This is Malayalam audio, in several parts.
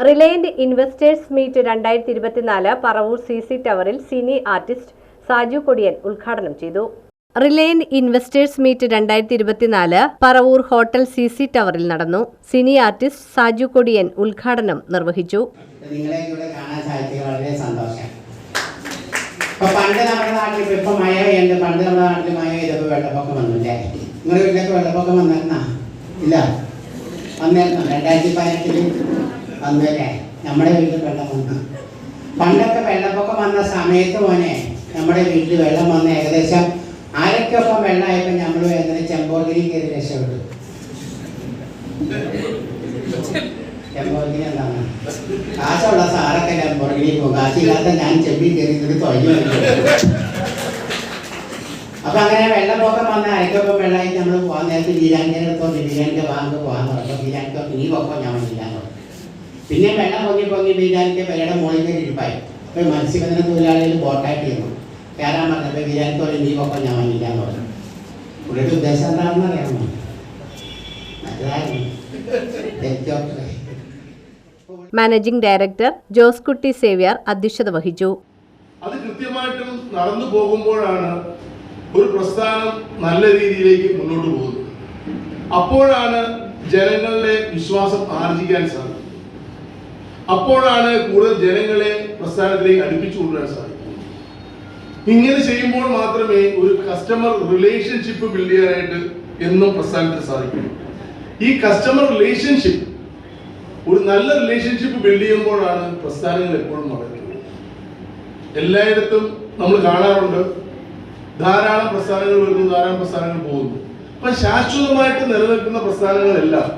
റിലയന്റ് ഇൻവെസ്റ്റേഴ്സ് മീറ്റ് രണ്ടായിരത്തി ഇരുപത്തിനാല് പറവൂർ സി സി ടവറിൽ സിനി ആർട്ടിസ്റ്റ് സാജു കൊടിയൻ ഉദ്ഘാടനം ചെയ്തു. റിലയന്റ് ഇൻവെസ്റ്റേഴ്സ് മീറ്റ് രണ്ടായിരത്തി ഇരുപത്തിനാല് പറവൂർ ഹോട്ടൽ സി സി ടവറിൽ നടന്നു. സിനി ആർട്ടിസ്റ്റ് സാജു കൊടിയൻ ഉദ്ഘാടനം നിർവഹിച്ചു. ഇല്ല? വന്നിരുന്നു? രണ്ടായിരത്തി പതിനെട്ടിൽ? വന്നല്ലേ നമ്മുടെ വീട്ടിൽ വെള്ളം വന്നു. പണ്ടൊക്കെ വെള്ളപ്പൊക്കം വന്ന സമയത്ത് മോനെ നമ്മുടെ വീട്ടിൽ വെള്ളം വന്ന ഏകദേശം ആരൊക്കെയൊപ്പം വെള്ളമായപ്പോൾ നമ്മൾ വേദന ചെമ്പോർഗിരി കയറി രക്ഷപ്പെട്ടു. ചെമ്പോർഗിരി എന്താണ്? കാശുള്ള സാറൊക്കെ ചെമ്പോർഗിരി പോകും. കാശില്ലാത്ത ഞാൻ ചെമ്പി കയറി തുടങ്ങി അപ്പൊ അങ്ങനെ വെള്ളപ്പൊക്കം വന്ന അരക്കൊപ്പം വെള്ളമായി നമ്മൾ പോകാൻ നേരത്തെ ബിരിയാണി അടുത്തോണ്ട് ബീരാന്റെ ബാങ്ക് പോകാൻ തുടങ്ങും. ബീരാന്റെ നീ പൊക്കം ഞാൻ വന്നില്ല പിന്നെ വെള്ളം പൊങ്ങി പൊങ്ങി വീരാനിക്ക് വിലയുടെ മുകളിൽ കയറി ഇരിപ്പായി. അപ്പൊ മത്സ്യബന്ധന തൊഴിലാളികൾ ബോട്ടായിട്ട് ഇരുന്നു കയറാൻ പറഞ്ഞപ്പോ ബീരാന്റെ നീ പൊക്കം ഞാൻ വന്നില്ല എന്ന് പറഞ്ഞു. പുള്ളിയുടെ ഉദ്ദേശം എന്താണെന്ന് അറിയാമോ? മാനേജിംഗ് ഡയറക്ടർ ജോസ് കുട്ടി സേവ്യർ അധ്യക്ഷത വഹിച്ചു. അത് കൃത്യമായിട്ടും നടന്നു പോകുമ്പോഴാണ് ഒരു പ്രസ്ഥാനം നല്ല രീതിയിലേക്ക് മുന്നോട്ട് പോകുന്നത്. അപ്പോഴാണ് ജനങ്ങളുടെ വിശ്വാസം ആർജിക്കാൻ സാധിക്കുന്നത്. അപ്പോഴാണ് കൂടുതൽ ജനങ്ങളെ പ്രസ്ഥാനത്തിലേക്ക് അടുപ്പിച്ചു കൊണ്ടുവരാൻ സാധിക്കുന്നത്. ഇങ്ങനെ ചെയ്യുമ്പോൾ മാത്രമേ ഒരു കസ്റ്റമർ റിലേഷൻഷിപ്പ് ബിൽഡ് ചെയ്യാനായിട്ട് എന്നും പ്രസ്ഥാനത്തിന് സാധിക്കും. ഈ കസ്റ്റമർ റിലേഷൻഷിപ്പ് ഒരു നല്ല റിലേഷൻഷിപ്പ് ബിൽഡ് ചെയ്യുമ്പോഴാണ് പ്രസ്ഥാനങ്ങൾ എപ്പോഴും വളരുന്നത്. എല്ലായിടത്തും നമ്മൾ കാണാറുണ്ട് ധാരാളം പ്രസ്ഥാനങ്ങൾ വരുന്നു ധാരാളം പ്രസ്ഥാനങ്ങൾ പോകുന്നു. അപ്പൊ ശാശ്വതമായിട്ട് നിലനിൽക്കുന്ന പ്രസ്ഥാനങ്ങളെല്ലാം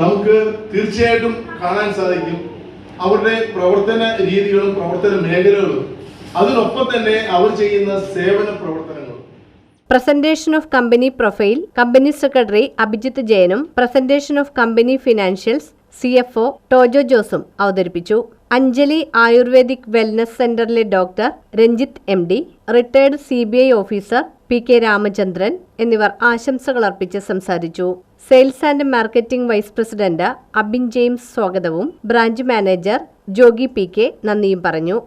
നമുക്ക് തീർച്ചയായിട്ടും കാണാൻ സാധിക്കും. അവരുടെ പ്രവർത്തന രീതികളും പ്രവർത്തന മേഖലകളും. അതിനൊപ്പം തന്നെ അവർ ചെയ്യുന്ന സേവന പ്രവർത്തനങ്ങൾ presentation of company profile company secretary Abhijith ജയനും presentation of company financials C F O Tojo ജോസും അവതരിപ്പിച്ചു. അഞ്ജലി ആയുർവേദിക് വെൽനസ് സെന്ററിലെ doctor Ranjith M D retired C B I officer P K Ramachandran എന്നിവർ ആശംസകൾ അർപ്പിച്ച് സംസാരിച്ചു. Sales and marketing vice president Abin James സ്വാഗതവും branch manager Jogi P K നന്ദിയും പറഞ്ഞു.